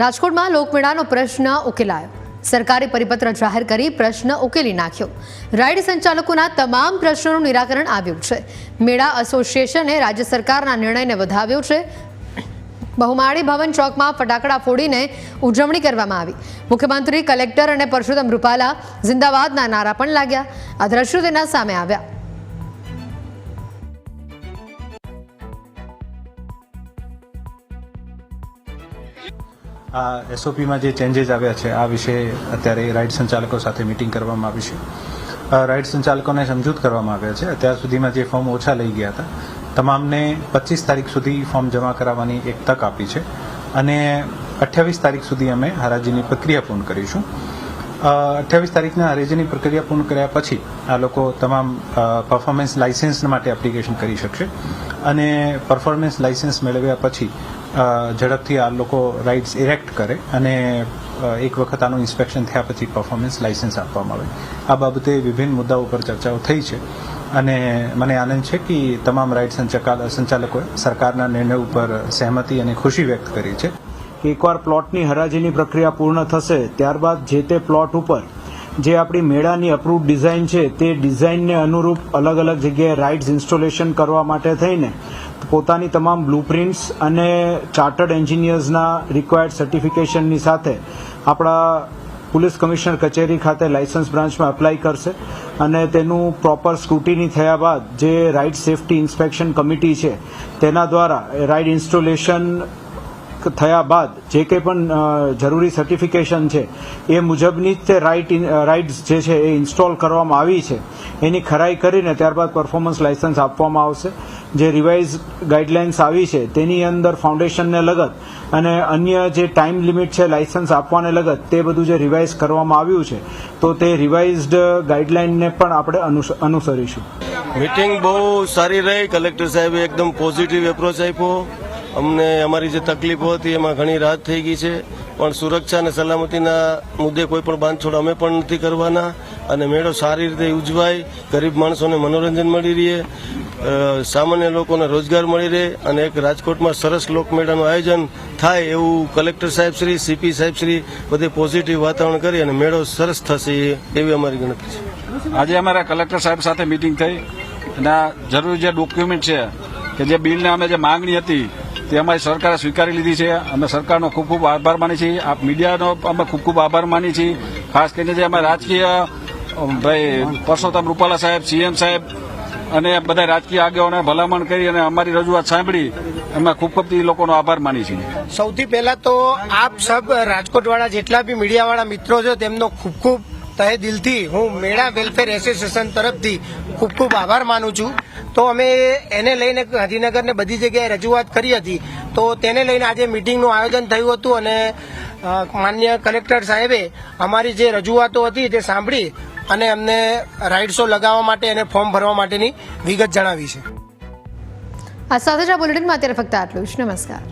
રાજકોટમાં લોકમેળાનો પ્રશ્ન ઉકેલાયો. સરકારે પરિપત્ર જાહેર કરી પ્રશ્ન ઉકેલી નાખ્યો. રાઇડ સંચાલકોના તમામ પ્રશ્નોનું નિરાકરણ આવ્યું છે. મેળા એસોસિએશને રાજ્ય સરકારના નિર્ણયને વધાવ્યો છે. બહુમાળી ભવન ચોકમાં ફટાકડા ફોડીને ઉજવણી કરવામાં આવી. મુખ્યમંત્રી, કલેક્ટર અને પરશુરામ રૂપાલા જિંદાબાદના નારા પણ લાગ્યા. આ દ્રશ્યો તેના સામે આવ્યા. આ એસઓપીમાં જે ચેન્જીસ આવ્યા છે, આ વિશે અત્યારે રાઇડ સંચાલકો સાથે મિટિંગ કરવામાં આવી છે. રાઇડ સંચાલકોને સમજૂત કરવામાં આવ્યા છે. અત્યાર સુધીમાં જે ફોર્મ ઓછા લઈ ગયા હતા, તમામને પચીસ તારીખ સુધી ફોર્મ જમા કરાવવાની એક તક આપી છે અને અઠ્યાવીસ તારીખ સુધી અમે હરાજીની પ્રક્રિયા પૂર્ણ કરીશું. અઠ્યાવીસ તારીખના હરાજીની પ્રક્રિયા પૂર્ણ કર્યા પછી આ લોકો તમામ પરફોર્મન્સ લાઇસન્સ માટે એપ્લિકેશન કરી શકશે અને પરફોર્મન્સ લાઇસન્સ મેળવ્યા પછી ઝડપથી આ લોકો રાઇડ્સ ઇરેક્ટ કરે અને એક વખત આનું ઇન્સ્પેક્શન થયા પછી પરફોર્મન્સ લાઇસન્સ આપવામાં આવે. આ બાબતે વિભિન્ન મુદ્દાઓ ઉપર ચર્ચાઓ થઈ છે અને મને આનંદ છે કે તમામ રાઇડ સંચાલક, સંચાલકોએ સરકારના નિર્ણય ઉપર સહેમતી અને ખુશી વ્યક્ત કરી છે. એકવાર પ્લોટની હરાજીની પ્રક્રિયા પૂર્ણ થશે, ત્યારબાદ જે તે પ્લોટ ઉપર જે આપણી મેળાની અપ્રૂવ ડિઝાઇન છે, તે ડિઝાઇનને અનુરૂપ અલગ અલગ જગ્યાએ રાઇડ્સ ઇન્સ્ટોલેશન કરવા માટે થઈને પોતાની તમામ બ્લુપ્રિન્ટ્સ અને ચાર્ટર્ડ એન્જિનિયર્સના રિક્વાયર્ડ સર્ટિફિકેશનની સાથે આપણા પોલીસ કમિશનર કચેરી ખાતે લાયસન્સ બ્રાન્ચમાં એપ્લાય કરશે અને તેનું પ્રોપર સ્ક્રુટિની થયા બાદ જે રાઇડ સેફટી ઇન્સ્પેક્શન કમિટી છે, તેના દ્વારા રાઇડ ઇન્સ્ટોલેશન થયા બાદ જે કંઈ પણ જરૂરી સર્ટિફિકેશન છે, એ મુજબની જ તે રાઇટ રાઇડ્સ જે છે એ ઇન્સ્ટોલ કરવામાં આવી છે. એની ખરાઈ કરીને ત્યારબાદ પરફોર્મન્સ લાયસન્સ આપવામાં આવશે. જે રિવાઇઝ ગાઈડલાઇન્સ આવી છે, તેની અંદર ફાઉન્ડેશનને લગત અને અન્ય જે ટાઈમ લિમિટ છે લાયસન્સ આપવાને લગત, તે બધું જે રિવાઇઝ કરવામાં આવ્યું છે, તો તે રિવાઇઝડ ગાઈડલાઇનને પણ આપણે અનુસરીશું. મિટિંગ બહુ સારી રહી. કલેક્ટર સાહેબે એકદમ પોઝિટિવ એપ્રોચ આપ્યો. અમને અમારી જે તકલીફો હતી એમાં ઘણી રાહત થઈ ગઈ છે. પણ સુરક્ષા અને સલામતીના મુદ્દે કોઈ પણ બાંધછોડ અમે પણ નથી કરવાના. અને મેળો સારી રીતે ઉજવાય, ગરીબ માણસોને મનોરંજન મળી રહે સામાન્ય લોકોને રોજગાર મળી રહે અને એક રાજકોટમાં સરસ લોકમેળાનું આયોજન થાય એવું કલેક્ટર સાહેબ શ્રી, સીપી સાહેબ શ્રી બધે પોઝિટિવ વાતાવરણ કરી અને મેળો સરસ થશે એવી અમારી ગણતરી છે. આજે અમારા કલેક્ટર સાહેબ સાથે મિટિંગ થઈ. અને જરૂરી જે ડોક્યુમેન્ટ છે, કે જે બિલને અમે જે માંગણી હતી તે અમારી સરકારે સ્વીકારી લીધી છે. અમે સરકારનો ખૂબ ખૂબ આભાર માની છીએ. આ મીડિયાનો અમે ખૂબ ખૂબ આભાર માની છીએ. ખાસ કરીને જે અમે રાજકીય ભાઈ પરસોત્તમ રૂપાલા સાહેબ, સીએમ સાહેબ અને બધા રાજકીય આગેવાનોએ ભલામણ કરી અને અમારી રજૂઆત સાંભળી અમે ખૂબ ખૂબ લોકોનો આભાર માની છીએ. સૌથી પહેલા તો આપ સબ રાજકોટવાળા જેટલા બી મીડિયાવાળા મિત્રો છો તેમનો ખૂબ ખૂબ તહે દિલથી હું મેળા વેલફેર એસોસિએશન તરફથી ખૂબ ખૂબ આભાર માનું છું. તો અમે એને લઈને ગાંધીનગરને બધી જગ્યાએ રજૂઆત કરી હતી. તો તેને લઈને આજે મિટિંગનું આયોજન થયું હતું અને માન્ય કલેક્ટર સાહેબે અમારી જે રજૂઆતો હતી તે સાંભળી અને અમને રાઇડ શો લગાવવા માટે અને ફોર્મ ભરવા માટેની વિગત જણાવી છે. આ સાથે જ આ બુલેટિનમાં અત્યારે ફક્ત આટલું જ. નમસ્કાર.